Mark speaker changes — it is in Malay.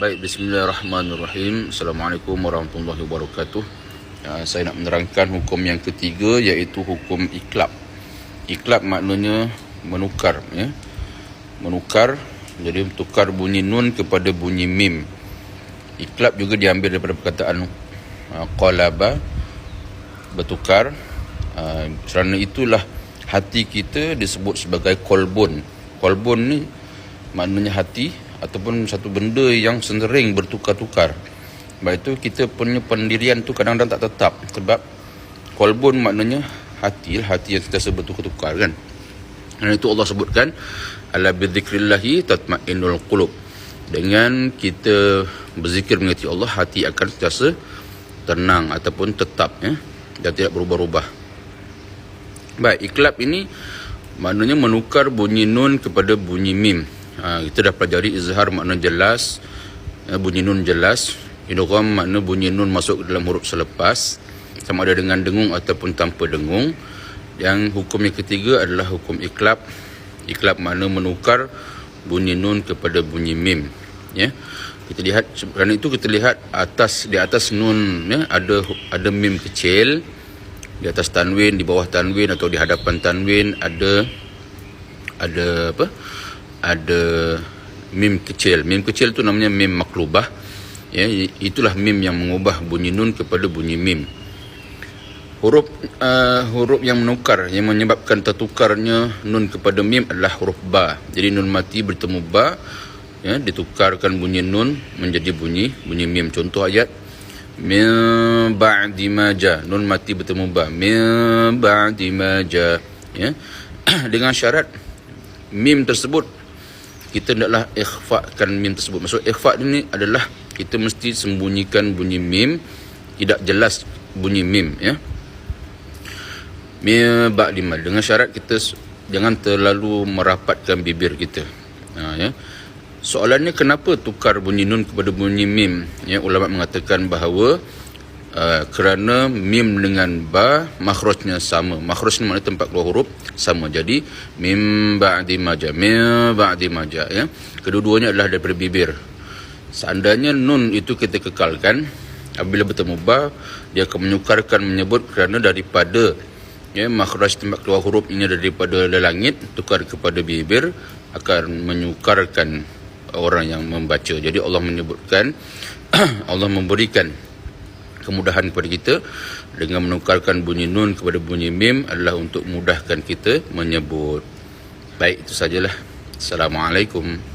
Speaker 1: Baik, bismillahirrahmanirrahim. Assalamualaikum warahmatullahi wabarakatuh. Uh, saya nak menerangkan hukum yang ketiga iaitu hukum iklab. Iklab maknanya menukar ya. Menukar jadi tukar bunyi nun kepada bunyi mim. Iklab juga diambil daripada perkataan uh, qalaba bertukar. Uh, kerana itulah hati kita disebut sebagai kolbon. Kolbon ni maknanya hati ataupun satu benda yang sering bertukar-tukar. Sebab itu kita punya pendirian tu kadang-kadang tak tetap sebab kolbun maknanya hati, hati yang sentiasa bertukar-tukar kan. Dan itu Allah sebutkan ala bidzikrillahi tatmainnul qulub. Dengan kita berzikir mengasihi Allah, hati akan sentiasa tenang ataupun tetap ya dan tidak berubah-ubah. Baik, iklab ini maknanya menukar bunyi nun kepada bunyi mim. Ha, kita dah pelajari izhar makna jelas, uh, bunyi nun jelas. Idgham makna bunyi nun masuk dalam huruf selepas sama ada dengan dengung ataupun tanpa dengung. Yang hukum yang ketiga adalah hukum iklab. Iklab makna menukar bunyi nun kepada bunyi mim. Ya. Kita lihat kerana itu kita lihat atas di atas nun ya ada ada mim kecil di atas tanwin di bawah tanwin atau di hadapan tanwin ada ada apa ada mim kecil. Mim kecil tu namanya mim maklubah. Ya, itulah mim yang mengubah bunyi nun kepada bunyi mim. Huruf uh, huruf yang menukar yang menyebabkan tertukarnya nun kepada mim adalah huruf ba. Jadi nun mati bertemu ba ya ditukarkan bunyi nun menjadi bunyi bunyi mim. Contoh ayat min ba'di ma ja. Nun mati bertemu ba. Min ba'di ma ja. Ya. Dengan syarat mim tersebut kita hendaklah ikhfakan mim tersebut. Maksud ikhfa ini adalah kita mesti sembunyikan bunyi mim, tidak jelas bunyi mim ya. Mim ba lima dengan syarat kita jangan terlalu merapatkan bibir kita. Ha, ya. Soalannya kenapa tukar bunyi nun kepada bunyi mim? Ya, ulama mengatakan bahawa Uh, kerana mim dengan ba makhrajnya sama. Makhraj ni maknanya tempat keluar huruf sama. Jadi mim ba'di maja, mim ba'di maja ya. Kedua-duanya adalah daripada bibir. Seandainya nun itu kita kekalkan apabila bertemu ba dia akan menyukarkan menyebut kerana daripada ya makhraj tempat keluar huruf ini daripada langit tukar kepada bibir akan menyukarkan orang yang membaca. Jadi Allah menyebutkan Allah memberikan kemudahan kepada kita dengan menukarkan bunyi nun kepada bunyi mim adalah untuk mudahkan kita menyebut. Baik itu sajalah. Assalamualaikum.